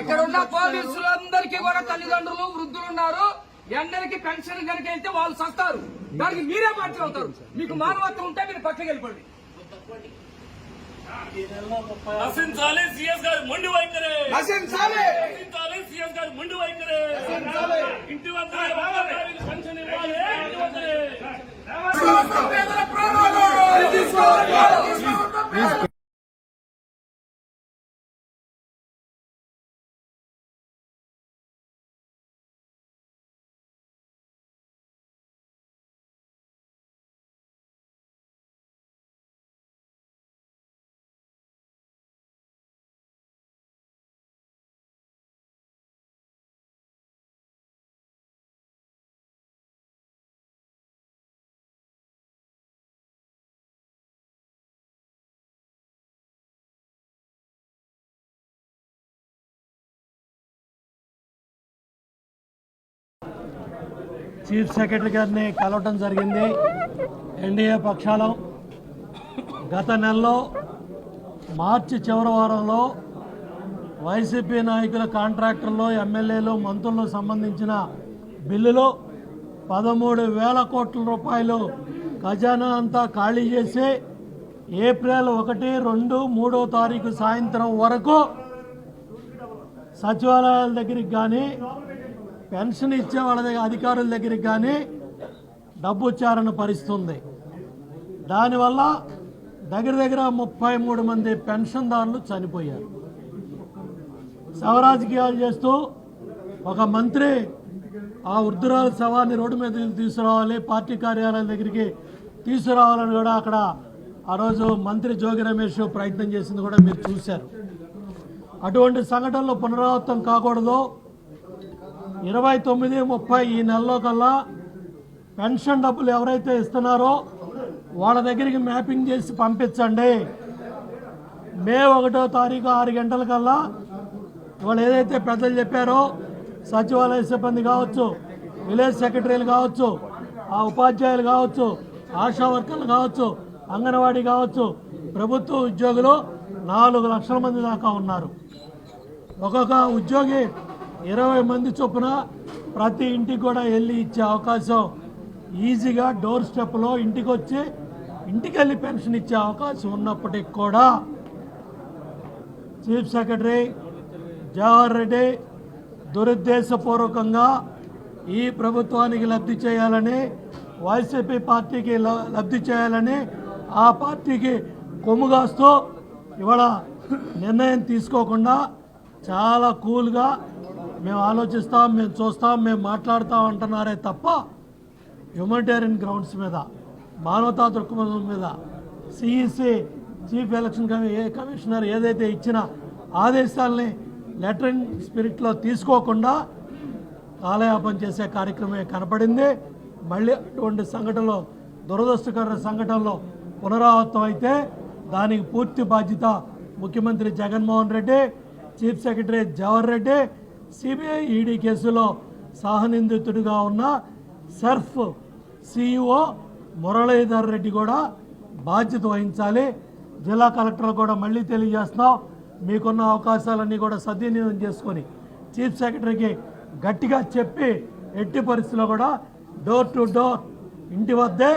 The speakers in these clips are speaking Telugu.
ఇక్కడ ఉన్న పోలీసులందరికీ కూడా తల్లిదండ్రులు వృద్ధులు ఉన్నారు. ఎందరికి పెన్షన్ కనుక వెళ్తే వాళ్ళు సస్తారు దానికి మీరే బాధ్యత అవుతారు. మీకు మానవత్వం ఉంటే మీరు పక్కకి వెళ్ళిపోండి. నశించాలి సీఎస్ గారు మొండి వైఖరే. నశించాలి. నశించాలి సీఎస్ గారు మొండి వైఖరే. ఇంటి వద్ద పెన్షన్ ఇవ్వాలి. ఇంటి వద్దనే చీఫ్ సెక్రటరీ గారిని కలవటం జరిగింది. ఎన్డీఏ పక్షాలు గత నెలలో మార్చి చివరి వారంలో వైసీపీ నాయకుల కాంట్రాక్టర్లు ఎమ్మెల్యేలు మంత్రులకు సంబంధించిన బిల్లులు పదమూడు వేల కోట్ల రూపాయలు ఖజానా అంతా ఖాళీ చేసి ఏప్రిల్ ఒకటి రెండు మూడో తారీఖు సాయంత్రం వరకు సచివాలయాల దగ్గరికి కానీ పెన్షన్ ఇచ్చే వాళ్ళ దగ్గర అధికారుల దగ్గరికి కానీ డబ్బు ఉచ్చారణ పరిస్తుంది. దానివల్ల దగ్గర దగ్గర ముప్పై మూడు మంది పెన్షన్దారులు చనిపోయారు. శవరాజకీయాలు చేస్తూ ఒక మంత్రి ఆ వృద్ధురాల శవాన్ని రోడ్డు మీద తీసుకురావాలి పార్టీ కార్యాలయం దగ్గరికి తీసుకురావాలని కూడా అక్కడ ఆ రోజు మంత్రి జోగి రమేష్ ప్రయత్నం చేసింది కూడా మీరు చూశారు. అటువంటి సంఘటనలు పునరావృతం కాకూడదు. ఇరవై తొమ్మిది ముప్పై ఈ నెలలో కల్లా పెన్షన్ డబ్బులు ఎవరైతే ఇస్తున్నారో వాళ్ళ దగ్గరికి మ్యాపింగ్ చేసి పంపించండి. మే ఒకటో తారీఖు ఆరు గంటల కల్లా వాళ్ళు ఏదైతే పెద్దలు చెప్పారో సచివాలయ సిబ్బంది కావచ్చు విలేజ్ సెక్రటరీలు కావచ్చు ఆ ఉపాధ్యాయులు కావచ్చు ఆశా వర్కర్లు కావచ్చు అంగన్వాడీ కావచ్చు ప్రభుత్వ ఉద్యోగులు నాలుగు లక్షల మంది దాకా ఉన్నారు. ఒక్కొక్క ఉద్యోగి ఇరవై మంది చొప్పున ప్రతి ఇంటికి కూడా వెళ్ళి ఇచ్చే అవకాశం ఈజీగా డోర్ స్టెప్లో ఇంటికి వచ్చి ఇంటికి వెళ్ళి పెన్షన్ ఇచ్చే అవకాశం ఉన్నప్పటికి కూడా చీఫ్ సెక్రటరీ జవహర్ రెడ్డి దురుద్దేశపూర్వకంగా ఈ ప్రభుత్వానికి లబ్ధి చేయాలని వైసీపీ పార్టీకి ల- లబ్ధి చేయాలని ఆ పార్టీకి కొమ్ముగాస్తూ ఇవాళ నిర్ణయం తీసుకోకుండా చాలా కూల్గా మేము ఆలోచిస్తాం మేము చూస్తాం మేము మాట్లాడతాం అంటున్నారే తప్ప హ్యూమనిటేరియన్ గ్రౌండ్స్ మీద మానవతా దృక్పథం మీద సిఈసి చీఫ్ ఎలక్షన్ కమి ఏ కమిషనర్ ఏదైతే ఇచ్చిన ఆదేశాలని లెటరింగ్ స్పిరిట్లో తీసుకోకుండా కాలయాపన చేసే కార్యక్రమమే కనపడింది. మళ్ళీ అటువంటి సంఘటనలో దురదృష్టకర సంఘటనలో పునరావృతం అయితే దానికి పూర్తి బాధ్యత ముఖ్యమంత్రి Jaganmohan Reddy chief secretary Jawahar Reddy CBI ED కేసులో సహనిందితుడిగా ఉన్న సర్ఫ్ సిఇఓ మురళీధర్ రెడ్డి కూడా బాధ్యత వహించాలి. జిల్లా కలెక్టర్ కూడా మళ్ళీ తెలియజేస్తున్నాం. మీకున్న అవకాశాలన్నీ కూడా సద్వినియోగం చేసుకొని చీఫ్ సెక్రటరీకి గట్టిగా చెప్పి ఎట్టి పరిస్థితుల్లో కూడా డోర్ టు డోర్ ఇంటి వద్దే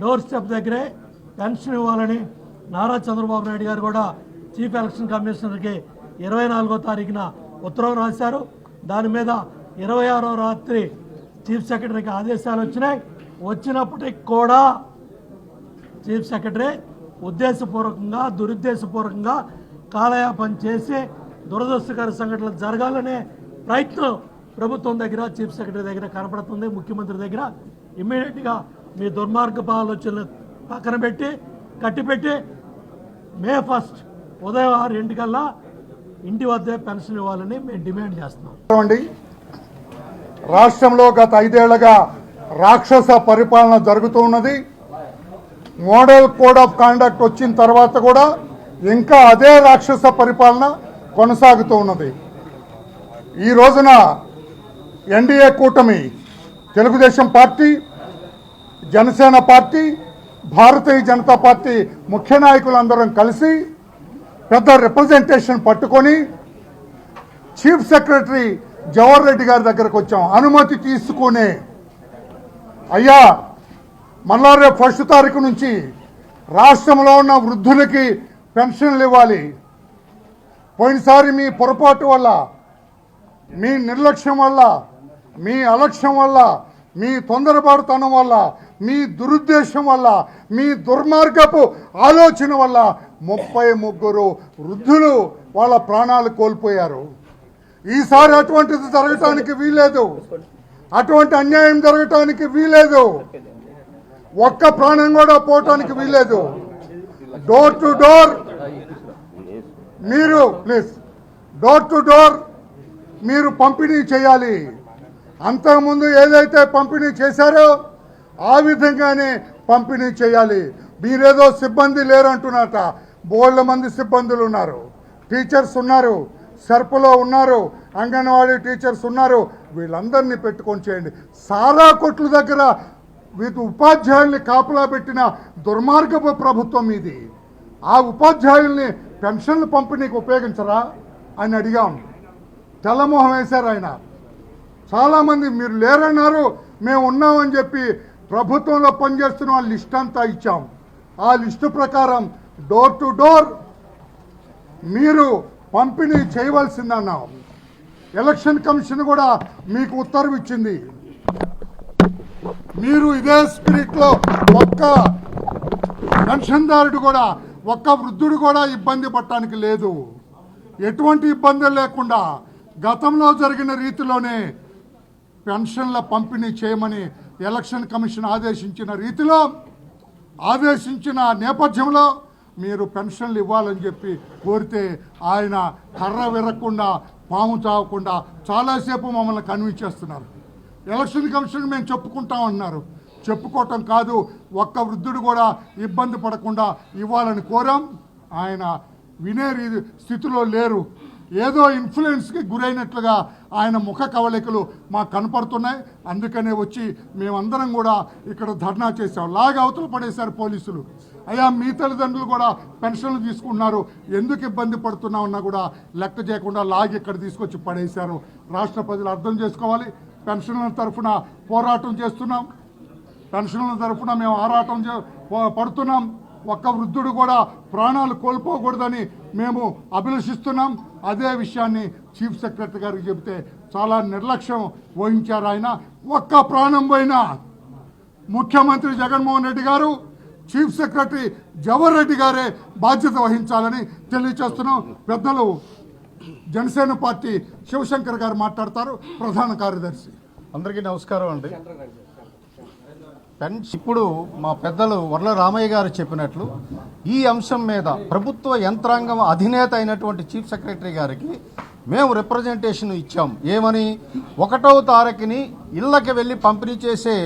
డోర్ స్టెప్ దగ్గరే పెన్షన్ ఇవ్వాలని నారా చంద్రబాబు నాయుడు గారు కూడా చీఫ్ ఎలక్షన్ కమిషనర్కి ఇరవై నాలుగో తారీఖున ఉత్తరం రాశారు. దాని మీద ఇరవై ఆరో రాత్రి చీఫ్ సెక్రటరీకి ఆదేశాలు వచ్చినాయి. వచ్చినప్పటికి కూడా చీఫ్ సెక్రటరీ ఉద్దేశపూర్వకంగా దురుద్దేశపూర్వకంగా కాలయాపన చేసి దురదృష్టకర సంఘటనలు జరగాలనే ప్రయత్నం ప్రభుత్వం దగ్గర చీఫ్ సెక్రటరీ దగ్గర కనపడుతుంది. ముఖ్యమంత్రి దగ్గర ఇమ్మీడియట్గా మీ దుర్మార్గపు ఆలోచనలు పక్కన పెట్టి కట్టిపెట్టి మే ఫస్ట్ ఉదయం ఆరు ఇంటికల్లా ఇంటి వద్దే పెన్షన్ ఇవ్వాలని మేము డిమాండ్ చేస్తున్నాం. అండి రాష్ట్రంలో గత ఐదేళ్ళుగా రాక్షస పరిపాలన జరుగుతూ ఉన్నది. మోడల్ కోడ్ ఆఫ్ కాండక్ట్ వచ్చిన తర్వాత కూడా ఇంకా అదే రాక్షస పరిపాలన కొనసాగుతూ ఉన్నది. ఈ రోజున ఎన్డీఏ కూటమి Telugu Desam party Janasena party Bharatiya Janata party ముఖ్య నాయకులందరం కలిసి పెద్ద రిప్రజెంటేషన్ పట్టుకొని చీఫ్ సెక్రటరీ జవహర్ రెడ్డి గారి దగ్గరకు వచ్చాం. అనుమతి తీసుకునే అయ్యా మళ్ళా రేపు ఫస్ట్ తారీఖు నుంచి రాష్ట్రంలో ఉన్న వృద్ధులకి పెన్షన్లు ఇవ్వాలి. పోయినసారి మీ పొరపాటు వల్ల మీ నిర్లక్ష్యం వల్ల మీ అలక్ష్యం వల్ల మీ తొందరపాటుతనం వల్ల మీ దురుద్దేశం వల్ల మీ దుర్మార్గపు ఆలోచన వల్ల ముప్పై ముగ్గురు వృద్ధులు వాళ్ళ ప్రాణాలు కోల్పోయారు. ఈసారి అటువంటిది జరగటానికి వీలేదు అటువంటి అన్యాయం జరగటానికి వీలేదు ఒక్క ప్రాణం కూడా పోవటానికి వీలేదు డోర్ టు డోర్ మీరు ప్లీజ్ డోర్ టు డోర్ మీరు పంపిణీ చేయాలి. అంతకుముందు ఏదైతే పంపిణీ చేశారో ఆ విధంగానే పంపిణీ చేయాలి. మీరేదో సిబ్బంది లేరంటున్నట బోళ్ళ మంది సిబ్బందులు ఉన్నారు. టీచర్స్ ఉన్నారు. సర్పులో ఉన్నారు. అంగన్వాడీ టీచర్స్ ఉన్నారు. వీళ్ళందరినీ పెట్టుకొని చేయండి. సారా కొట్ల దగ్గర వీటి ఉపాధ్యాయుల్ని కాపలా పెట్టిన దుర్మార్గపు ప్రభుత్వం ఇది. ఆ ఉపాధ్యాయుల్ని పెన్షన్లు పంపిణీకి ఉపయోగించరా? అని అడిగాం. తెల్లమోహం వేశారు ఆయన. చాలామంది మీరు లేరన్నారు మేము ఉన్నామని చెప్పి ప్రభుత్వంలో పనిచేస్తున్న వాళ్ళ లిస్ట్ అంతా ఇచ్చాం. ఆ లిస్టు ప్రకారం డోర్ టు డోర్ మీరు పంపిణీ చేయవలసిందన్నాం. ఎలక్షన్ కమిషన్ కూడా మీకు ఉత్తర్వు ఇచ్చింది. మీరు ఇదే స్పిరిట్లో ఒక్క పెన్షన్దారుడు కూడా ఒక్క వృద్ధుడు కూడా ఇబ్బంది పడటానికి లేదు. ఎటువంటి ఇబ్బందులు లేకుండా గతంలో జరిగిన రీతిలోనే పెన్షన్ల పంపిణీ చేయమని ఎలక్షన్ కమిషన్ ఆదేశించిన రీతిలో ఆదేశించిన నేపథ్యంలో మీరు పెన్షన్లు ఇవ్వాలని చెప్పి కోరితే ఆయన కర్ర విరగకుండా పాము చావకుండా చాలాసేపు మమ్మల్ని కన్విన్స్ చేస్తున్నారు. ఎలక్షన్ కమిషన్ మేము చెప్పుకుంటామన్నారు. చెప్పుకోవటం కాదు ఒక్క వృద్ధుడు కూడా ఇబ్బంది పడకుండా ఇవ్వాలని కోరాం. ఆయన వినే స్థితిలో లేరు. ఏదో ఇన్ఫ్లుయెన్స్కి గురైనట్లుగా ఆయన ముఖ కవళికలు మాకు కనపడుతున్నాయి. అందుకనే వచ్చి మేమందరం కూడా ఇక్కడ ధర్నా చేశాం. లాగా అవతల పడేశారు పోలీసులు. అయ్యా మీ తల్లిదండ్రులు కూడా పెన్షన్లు తీసుకుంటున్నారు. ఎందుకు ఇబ్బంది పడుతున్నామన్నా కూడా లెక్క చేయకుండా లాగి ఇక్కడ తీసుకొచ్చి పడేశారు. రాష్ట్ర ప్రజలు అర్థం చేసుకోవాలి. పెన్షన్ల తరఫున పోరాటం చేస్తున్నాం. పెన్షన్ల తరఫున మేము ఆరాటం చే- పడుతున్నాం. ఒక్క వృద్ధుడు కూడా ప్రాణాలు కోల్పోకూడదని మేము అభిలషిస్తున్నాం. అదే విషయాన్ని చీఫ్ సెక్రటరీ గారికి చెబితే చాలా నిర్లక్ష్యం వహించారు ఆయన. ఒక్క ప్రాణం పోయినా ముఖ్యమంత్రి జగన్మోహన్ రెడ్డి గారు చీఫ్ సెక్రటరీ జవహర్ రెడ్డి గారే బాధ్యత వహించాలని తెలియచేస్తున్నాం. పెద్దలు జనసేన పార్టీ శివశంకర్ గారు మాట్లాడతారు. ప్రధాన కార్యదర్శి. అందరికీ నమస్కారం అండి. పెన్షన్ ఇప్పుడు మా పెద్దలు వర్ల రామయ్య గారు చెప్పినట్లు ఈ అంశం మీద ప్రభుత్వ యంత్రాంగం అధినేత అయినటువంటి చీఫ్ సెక్రటరీ గారికి మేము రిప్రజెంటేషన్ ఇచ్చాం. ఏమని? ఒకటో తారీఖుని ఇళ్ళకి వెళ్ళి పంపిణీ చేసే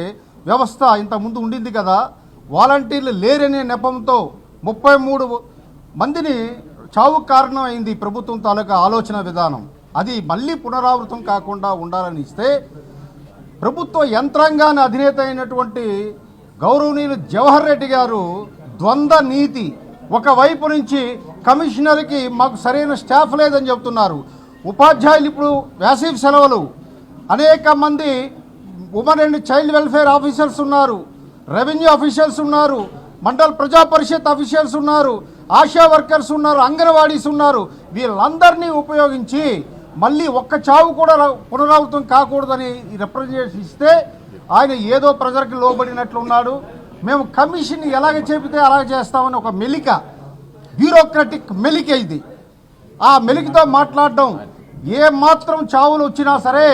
వ్యవస్థ ఇంతకుముందు ఉండింది కదా. వాలంటీర్లు లేరనే నెపంతో ముప్పై మూడు మందిని చావుకు కారణం అయింది ప్రభుత్వం తాలూకా ఆలోచన విధానం. అది మళ్ళీ పునరావృతం కాకుండా ఉండాలని ఇస్తే ప్రభుత్వ యంత్రాంగాన్ని అధినేత అయినటువంటి గౌరవనీయులు జవహర్ రెడ్డి గారు ద్వంద్వ నీతి ఒకవైపు నుంచి కమిషనర్కి మాకు సరైన స్టాఫ్ లేదని చెబుతున్నారు. ఉపాధ్యాయులు ఇప్పుడు వేసవి సెలవులు. అనేక మంది women and child welfare officers ఉన్నారు. రెవెన్యూ ఆఫీసర్స్ ఉన్నారు. మండల్ ప్రజా పరిషత్ ఆఫీసర్స్ ఉన్నారు. ఆశా వర్కర్స్ ఉన్నారు. అంగన్వాడీస్ ఉన్నారు. వీళ్ళందరినీ ఉపయోగించి మళ్ళీ ఒక్క చావు కూడా పునరావృతం కాకూడదని రిప్రజెంటేషన్ ఇస్తే ఆయన ఏదో ప్రజలకు లోబడినట్లు ఉన్నాడు. మేము కమిషన్ ఎలాగ చెబితే అలాగ చేస్తామని ఒక మెలిక బ్యూరోక్రటిక్ మెలిక ఇది. ఆ మెలికతో మాట్లాడడం ఏ మాత్రం చావులు వచ్చినా సరే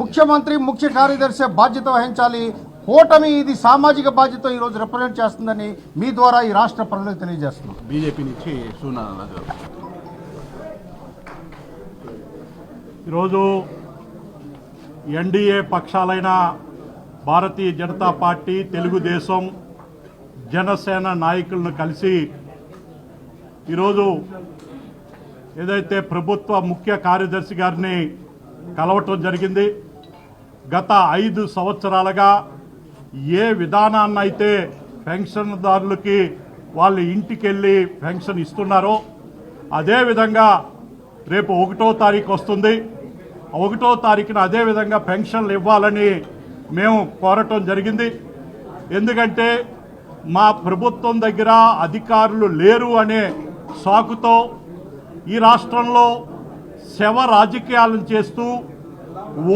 ముఖ్యమంత్రి ముఖ్య కార్యదర్శి బాధ్యత వహించాలి. కూటమి ఇది సామాజిక బాధ్యత ఈరోజు రిప్రజెంట్ చేస్తుందని మీ ద్వారా ఈ రాష్ట్ర ప్రజలకు తెలియజేస్తున్నాం. బీజేపీ నుంచి సూనారాజు ఈరోజు ఎన్డీఏ పక్షాలైన భారతీయ జనతా పార్టీ తెలుగుదేశం జనసేన నాయకులను కలిసి ఈరోజు ఏదైతే ప్రభుత్వ ముఖ్య కార్యదర్శి గారిని కలవటం జరిగింది గత ఐదు సంవత్సరాలుగా ఏ విధానాన్ని అయితే పెన్షన్దారులకి వాళ్ళ ఇంటికి వెళ్ళి పెన్షన్ ఇస్తున్నారో అదేవిధంగా రేపు ఒకటో తారీఖు వస్తుంది. ఒకటో తారీఖున అదేవిధంగా పెన్షన్లు ఇవ్వాలని మేము కోరటం జరిగింది. ఎందుకంటే మా ప్రభుత్వం దగ్గర అధికారులు లేరు అనే సాకుతో ఈ రాష్ట్రంలో శవ రాజకీయాలను చేస్తూ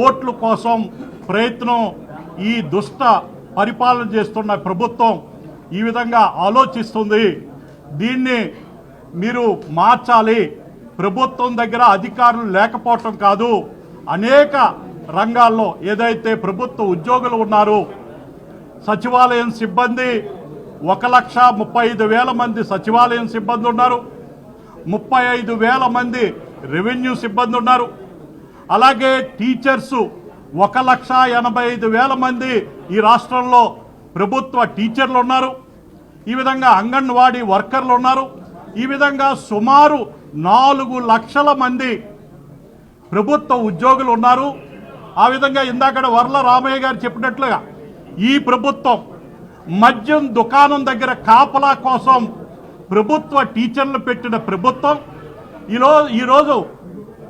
ఓట్ల కోసం ప్రయత్నం ఈ దుష్ట పరిపాలన చేస్తున్న ప్రభుత్వం ఈ విధంగా ఆలోచిస్తుంది. దీన్ని మీరు మార్చాలి. ప్రభుత్వం దగ్గర అధికారులు లేకపోవటం కాదు. అనేక రంగాల్లో ఏదైతే ప్రభుత్వ ఉద్యోగులు ఉన్నారో సచివాలయం సిబ్బంది ఒక లక్ష ముప్పై ఐదు వేల మంది సచివాలయం సిబ్బంది ఉన్నారు. ముప్పై ఐదు వేల మంది రెవెన్యూ సిబ్బంది ఉన్నారు. అలాగే టీచర్సు ఒక లక్ష ఎనభై ఐదు వేల మంది ఈ రాష్ట్రంలో ప్రభుత్వ టీచర్లు ఉన్నారు. ఈ విధంగా అంగన్వాడీ వర్కర్లు ఉన్నారు. ఈ విధంగా సుమారు నాలుగు లక్షల మంది ప్రభుత్వ ఉద్యోగులు ఉన్నారు. ఆ విధంగా ఇందాక వర్ల రామయ్య గారు చెప్పినట్లుగా ఈ ప్రభుత్వం మద్యం దుకాణం దగ్గర కాపలా కోసం ప్రభుత్వ టీచర్లు పెట్టిన ప్రభుత్వం. ఈరోజు ఈరోజు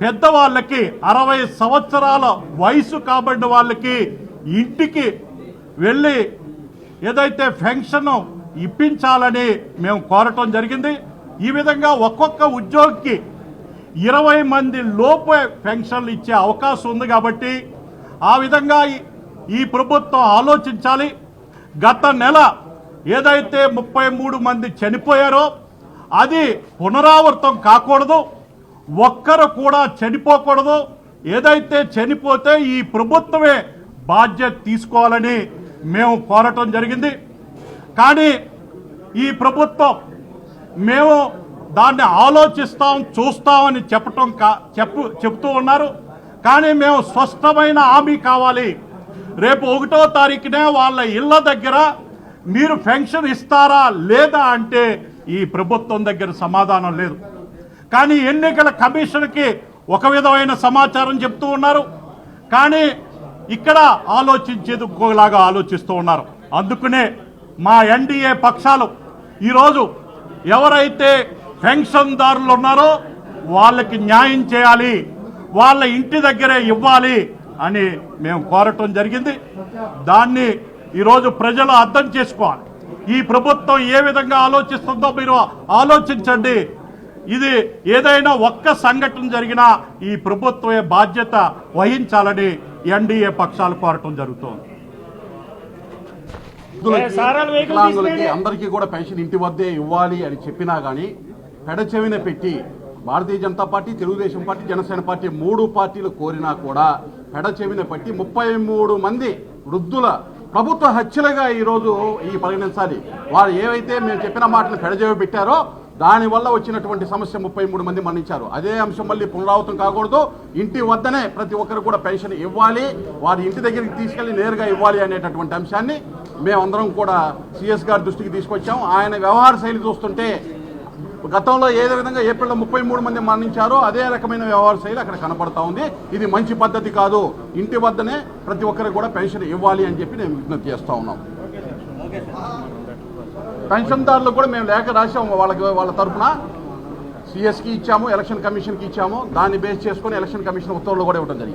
పెద్దవాళ్ళకి అరవై సంవత్సరాల వయసు కాబడిన వాళ్ళకి ఇంటికి వెళ్ళి ఏదైతే పెన్షన్ ఇప్పించాలని మేము కోరటం జరిగింది. ఈ విధంగా ఒక్కొక్క ఉద్యోగికి ఇరవై మంది లోపు పెన్షన్లు ఇచ్చే అవకాశం ఉంది కాబట్టి ఆ విధంగా ఈ- ఈ ప్రభుత్వం ఆలోచించాలి. గత నెల ఏదైతే ముప్పై మూడు మంది చనిపోయారో అది పునరావృతం కాకూడదు. ఒక్కరు కూడా చనిపోకూడదు. ఏదైతే చనిపోతే ఈ ప్రభుత్వమే బాధ్యత తీసుకోవాలని మేము కోరటం జరిగింది. కానీ ఈ ప్రభుత్వం మేము దాన్ని ఆలోచిస్తాం చూస్తామని చెప్పటం కా చెప్పు చెప్తూ ఉన్నారు. కానీ మేము స్పష్టమైన హామీ కావాలి. రేపు ఒకటో తారీఖునే వాళ్ళ ఇళ్ళ దగ్గర మీరు పెన్షన్ ఇస్తారా లేదా అంటే ఈ ప్రభుత్వం దగ్గర సమాధానం లేదు. కానీ ఎన్నికల కమిషన్కి ఒక విధమైన సమాచారం చెప్తూ ఉన్నారు. కానీ ఇక్కడ ఆలోచించేది ఇంకోలాగా ఆలోచిస్తూ ఉన్నారు. అందుకనే మా ఎన్డీఏ పక్షాలు ఈరోజు ఎవరైతే పెన్షన్దారులు ఉన్నారో వాళ్ళకి న్యాయం చేయాలి వాళ్ళ ఇంటి దగ్గరే ఇవ్వాలి అని మేము కోరటం జరిగింది. దాన్ని ఈరోజు ప్రజలు అర్థం చేసుకోవాలి. ఈ ప్రభుత్వం ఏ విధంగా ఆలోచిస్తుందో మీరు ఆలోచించండి. ఇది ఏదైనా ఒక్క సంఘటన జరిగినా ఈ ప్రభుత్వమే బాధ్యత వహించాలని ఎన్డీఏ పక్షాలు కోరటం జరుగుతోంది. వికలాంగులకి అందరికీ కూడా పెన్షన్ ఇంటి వద్దే ఇవ్వాలి అని చెప్పినా గానీ పెడచెవిన పెట్టి Bharatiya Janata party Telugu Desam party Janasena party మూడు పార్టీలు కోరినా కూడా పెడచెవిన పెట్టి ముప్పై మూడు మంది వృద్ధుల ప్రభుత్వ హత్యలుగా ఈరోజు ఈ పరిగణించాలి వారు ఏవైతే మేము చెప్పిన మాటలు పెడచెవి పెట్టారో దానివల్ల వచ్చినటువంటి సమస్య ముప్పై మూడు మంది మరణించారు. అదే అంశం మళ్ళీ పునరావృతం కాకూడదు. ఇంటి వద్దనే ప్రతి ఒక్కరు కూడా పెన్షన్ ఇవ్వాలి. వారి ఇంటి దగ్గరికి తీసుకెళ్ళి నేరుగా ఇవ్వాలి అనేటటువంటి అంశాన్ని మేమందరం కూడా సిఎస్ గారి దృష్టికి తీసుకొచ్చాం. ఆయన వ్యవహార శైలి చూస్తుంటే గతంలో ఏ విధంగా ఏప్రిల్లో ముప్పై మూడు మంది మరణించారో అదే రకమైన వ్యవహార శైలి అక్కడ కనపడతా ఉంది. ఇది మంచి పద్ధతి కాదు. ఇంటి వద్దనే ప్రతి ఒక్కరికి కూడా పెన్షన్ ఇవ్వాలి అని చెప్పి నేను విజ్ఞప్తి చేస్తూ ఉన్నాం. పెన్షన్దారులు కూడా మేము లేఖ రాసాము వాళ్ళకి వాళ్ళ తరఫున సిఎస్కి ఇచ్చాము ఎలక్షన్ కమిషన్కి ఇచ్చాము. దాన్ని బేస్ చేసుకొని ఎలక్షన్ కమిషన్ ఉత్తర్వులు కూడా ఇవ్వడం జరిగింది.